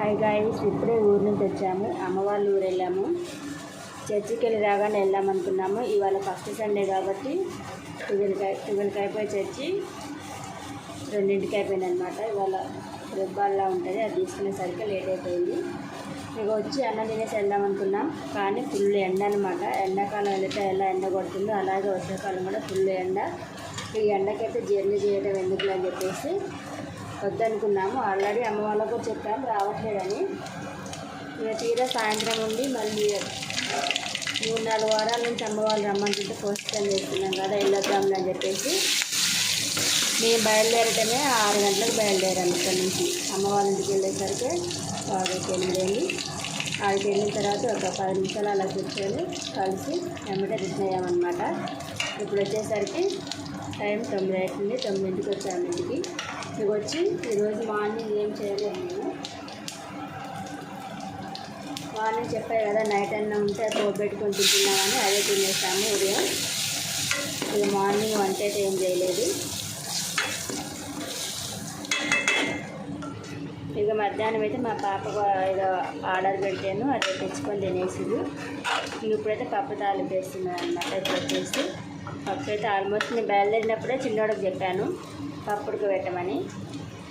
Hi guys ఇప్పుడే ఊరు నుంచి వచ్చాము. అమ్మవాళ్ళ ఊరు వెళ్ళాము. చర్చికి వెళ్ళి రాగానే వెళ్దాం అనుకున్నాము. ఇవాళ ఫస్ట్ సండే కాబట్టి ట్వెల్వ్కి ట్వెల్వ్కి అయిపోయి చర్చి రెండింటికి అయిపోయింది అనమాట ఇవాళ రెబ్బాల్లా ఉంటుంది. అది తీసుకునేసరికి లేట్ అయిపోయింది. ఇక వచ్చి అన్నం తినేసి వెళ్దాం అనుకున్నాం. కానీ ఫుల్ ఎండ అనమాట ఎండాకాలం వెళ్తే ఎలా ఎండ కొడుతుందో అలాగే వర్షాకాలం కూడా ఫుల్ ఎండ. ఈ ఎండకైతే జర్నీ చేయడం ఎందుకు అని చెప్పేసి వద్దనుకున్నాము. ఆల్రెడీ అమ్మ వాళ్ళకు కూడా చెప్పాము రావట్లేదని. ఇక తీరా సాయంత్రం ఉండి మళ్ళీ మూడు నాలుగు వారాల నుంచి అమ్మ వాళ్ళు రమ్మంటుంటే పోస్టన్ చేస్తున్నాం కదా వెళ్ళొద్దాం అని చెప్పేసి. మేము బయలుదేరటమే ఆరు గంటలకు బయలుదేరాము ఇక్కడ నుంచి. అమ్మ వాళ్ళ ఇంటికి వెళ్ళేసరికి ఆరుకి వెళ్ళి ఆరుకి వెళ్ళిన తర్వాత ఒక పది నిమిషాలు అలా కూర్చొని కలిసి వెంబడే రిటర్న్ అయ్యామన్నమాట. ఇప్పుడు వచ్చేసరికి టైం తొమ్మిది అవుతుంది తొమ్మిదింటికి వచ్చాము ఇంటికి. వచ్చి ఈరోజు మార్నింగ్ ఏం చేయలేదు నేను. మార్నింగ్ చెప్పాయి కదా నైట్ అన్న ఉంటే పోబెట్టుకొని తింటున్నామని అదే తినేసాము ఉదయం. ఇక మార్నింగ్ వంట అయితే ఏం చేయలేదు. ఇక మధ్యాహ్నం అయితే మా పాప ఏదో ఆర్డర్ పెట్టాను అదే తెచ్చుకొని తినేసింది. ఇప్పుడైతే పప్పు తాలింపు వేస్తున్నాను అనమాట ఇప్పుడు వచ్చేసి పప్పు అయితే ఆల్మోస్ట్ నేను బయలుదేరినప్పుడే చిన్నోడికి చెప్పాను పప్పుడికి పెట్టమని.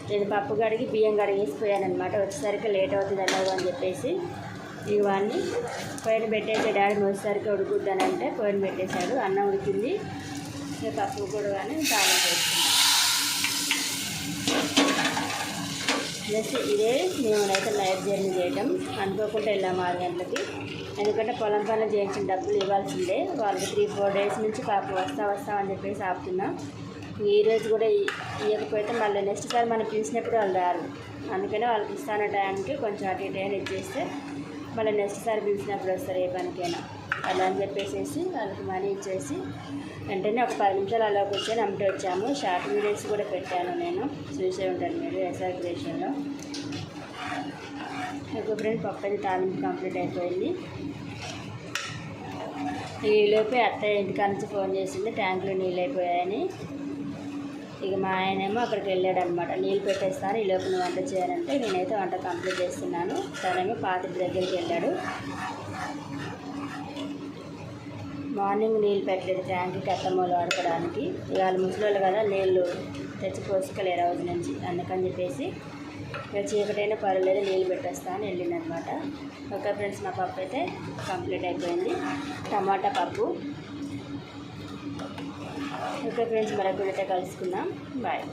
నేను పప్పు కడిగి బియ్యం కడిగేసిపోయాను అనమాట వచ్చేసరికి లేట్ అవుతుంది ఎలాగో అని చెప్పేసి ఇవన్నీ పోయిన పెట్టేసి డాడీ వచ్చేసరికి ఉడుకుద్దానంటే పోయిన పెట్టేశాడు. అన్నం ఉడికింది. పప్పు కూడా కానీ తాళం వేస్తుంది ప్లస్ ఇదే మేము అయితే నైట్ జర్నీ చేయటం. అనుకోకుండా వెళ్ళాము ఆరు గంటలకి. ఎందుకంటే పొలం పనులు చేయించిన డబ్బులు ఇవ్వాల్సిందే. వాళ్ళకి త్రీ ఫోర్ డేస్ నుంచి పాప వస్తా వస్తా అని చెప్పేసి ఆపుతున్నాం. ఈ రోజు కూడా ఇవ్వకపోతే మళ్ళీ నెక్స్ట్ సారి మనం పిలిచినప్పుడు వాళ్ళు రారు. అందుకనే వాళ్ళకి ఇస్తాన టైంకి కొంచెం అటు ఇటు ఇచ్చేస్తే మళ్ళీ నెక్స్ట్ సారి పిలిచినప్పుడు వస్తారు ఏ పనికైనా. అలా అని చెప్పేసి వాళ్ళకి మనీ ఇచ్చేసి వెంటనే ఒక పది నిమిషాలు అలా కూర్చొని అమ్మటి వచ్చాము. షార్ట్ వీడియోస్ కూడా పెట్టాను నేను. చూసే ఉంటాను మీరు ఎస్ఆర్ క్రియేషన్లో. ఒక ఫ్రెండ్ పప్పు అయితే తాలింపు కంప్లీట్ అయిపోయింది. ఈలోపే అత్తయ్య ఇంటికాడ నుంచి ఫోన్ చేసింది ట్యాంకులో నీళ్ళు అయిపోయాయని. ఇక మా ఆయనేమో అక్కడికి వెళ్ళాడు అనమాట నీళ్ళు పెట్టేస్తాను ఈ లోపు వంట చేయాలంటే నేనైతే వంట కంప్లీట్ చేస్తున్నాను. తనేమో పాతి దగ్గరికి వెళ్ళాడు. మార్నింగ్ నీళ్ళు పెట్టలేదు ట్యాంక్కి కట్టమూలు వాడుకోవడానికి ఇవాళ ముసలోళ్ళు కదా నీళ్ళు తెచ్చి పోసుకోలేరు రోజు నుంచి. అందుకని చెప్పేసి ఇక చీకటైనా పర్వాలేదు నీళ్ళు పెట్టేస్తాను వెళ్ళిందనమాట ఓకే ఫ్రెండ్స్ మా పప్పు అయితే కంప్లీట్ అయిపోయింది. టమాటా పప్పు. ఓకే ఫ్రెండ్స్ మరొక కలుసుకుందాం. బాయ్.